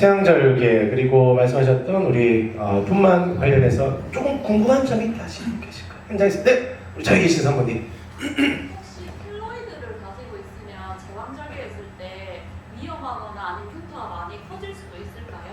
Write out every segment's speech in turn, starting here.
태양절개 그리고 말씀하셨던 우리 어, 분만 관련해서 조금 궁금한 점이 분 계실까요? 현장에서 네 우리 저희 계신 사모님 혹시 켈로이드를 가지고 있으면 제왕절개 했을 때 위험하거나 아니면 흉터가 많이 커질 수도 있을까요?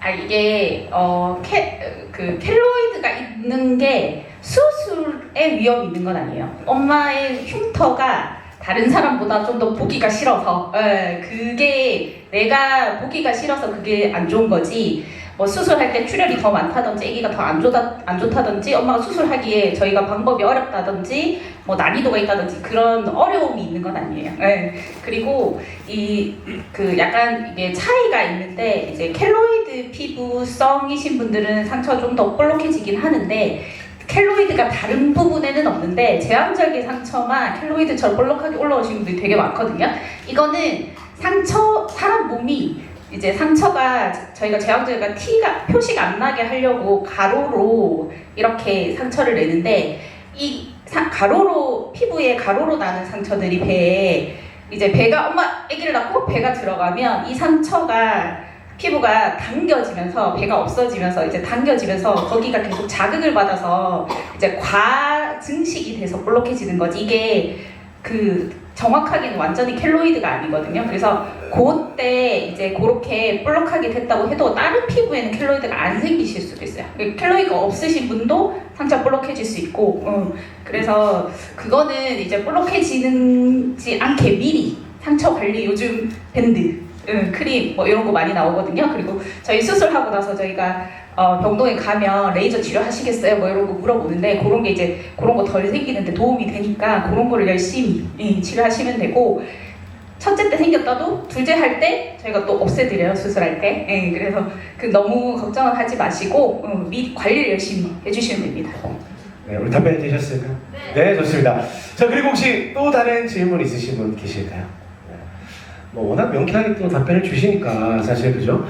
아 이게 어, 캐, 그 켈로이드가 있는 게 수술에 위험이 있는 건 아니에요. 엄마의 흉터가 다른 사람보다 좀 더 보기가 싫어서 예, 그게 내가 보기가 싫어서 그게 안 좋은 거지 뭐 수술할 때 출혈이 더 많다든지 아기가 더 안 좋다 안 좋다든지 엄마가 수술하기에 저희가 방법이 어렵다든지 뭐 난이도가 있다든지 그런 어려움이 있는 건 아니에요. 예. 그리고 이 그 약간 이게 차이가 있는데 이제 켈로이드 피부성이신 분들은 상처 좀 더 볼록해지긴 하는데 켈로이드가 다른 부분에는 없는데 제왕절개 상처만 켈로이드처럼 볼록하게 올라오신 분들이 되게 많거든요. 이거는 상처 사람 몸이 이제 상처가 저희가 제왕절개가 티가 표시가 안 나게 하려고 가로로 이렇게 상처를 내는데 이 사- 가로로 피부에 가로로 나는 상처들이 배에 이제 배가 엄마 아기를 낳고 배가 들어가면 이 상처가 피부가 당겨지면서 배가 없어지면서 이제 당겨지면서 거기가 계속 자극을 받아서 이제 과증식이 돼서 볼록해지는 거지 이게 그 정확하게는 완전히 켈로이드가 아니거든요. 그래서 그때 이제 그렇게 볼록하게 됐다고 해도 다른 피부에는 켈로이드가 안 생기실 수도 있어요. 켈로이드가 없으신 분도 상처 볼록해질 수 있고, 어, 그래서 그거는 이제 볼록해지지 않게 미리 상처 관리 요즘 밴드, 응, 크림 뭐 이런 거 많이 나오거든요. 그리고 저희 수술하고 나서 저희가 어, 병동에 가면 레이저 치료하시겠어요? 뭐 이런 거 물어보는데 그런 게 이제 그런 거 덜 생기는데 도움이 되니까 그런 거를 열심히 예, 치료하시면 되고 첫째 때 생겼다도 둘째 할 때 저희가 또 없애드려요 수술할 때 예, 그래서 그 너무 걱정을 하지 마시고 어, 미 관리를 열심히 해주시면 됩니다. 네, 우리 답변 되셨을까요? 네 좋습니다. 자 그리고 혹시 또 다른 질문 있으신 분 계실까요? 네. 뭐 워낙 명쾌하게 또 답변을 주시니까 사실 그죠?